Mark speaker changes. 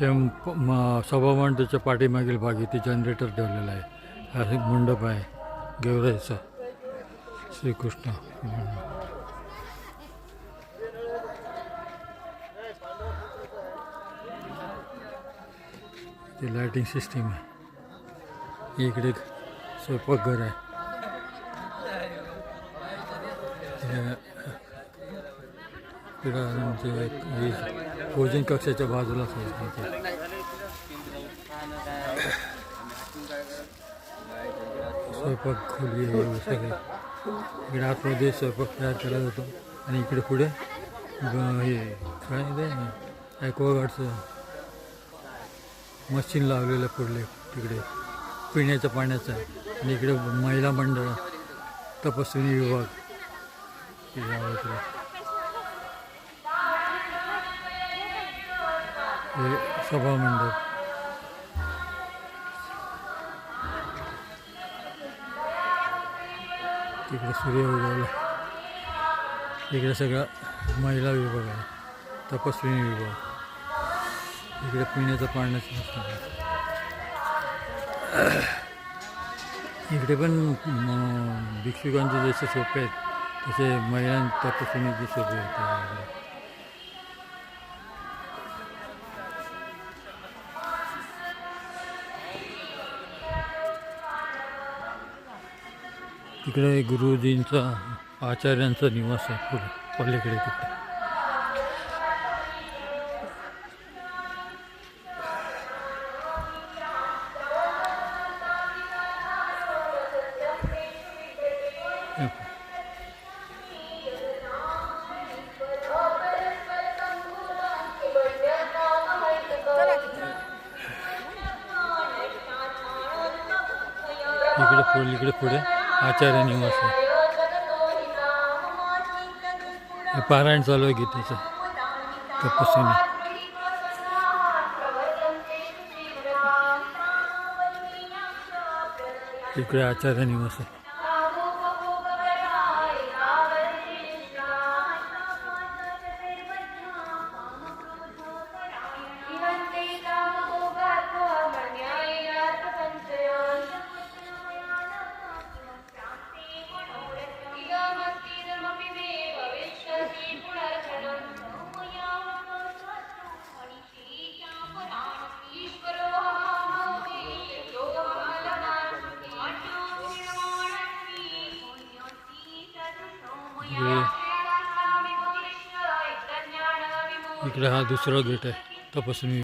Speaker 1: हे म- सभामंडळाच्या पाठीमागील भाग इथे जनरेटर ठेवलेला आहे. हा एक मंडप आहे. गेवराईचा श्रीकृष्ण. ते लायटिंग सिस्टीम आहे. इकडे स्वयंपाकघर आहे. इकडं म्हणजे हे भोजन कक्षाच्या बाजूलाच आहे. स्वयंपाक खोली हे सगळे इकडे आतमध्ये स्वयंपाक तयार केला जातो. आणि इकडे पुढे ग- हे काय ॲक्वागार्डचं मशीन लावलेलं पुढले तिकडे. पिण्याच्या पाण्याचं आणि इकडे महिला मंडळ तपस्विनी विभाग इकडे आहे इकडे. हे सभामंडप तिकडे सूर्य उगवला. इकडे सगळा महिला विभाग आहे. तपस्विनी विभाग. इकडे पिण्याचं पाण्याचं इकडे पण भिक्षुकांचे जसे सोपे आहेत तसे महिलां तपस्विनीचे सोपे होते तिकडे गुरुजींचा आचार्यांचा निवास आहे पुढे पलीकडे तिकडे. इकडे पुढे इकडे पुढे. आचार्य निवास आहे. हे पारायण चालू आहे गीतेचं. तपस्वीने. इकडे आचार्य निवास आहे. इकडे हा दुसरा गेट आहे. तपस्वी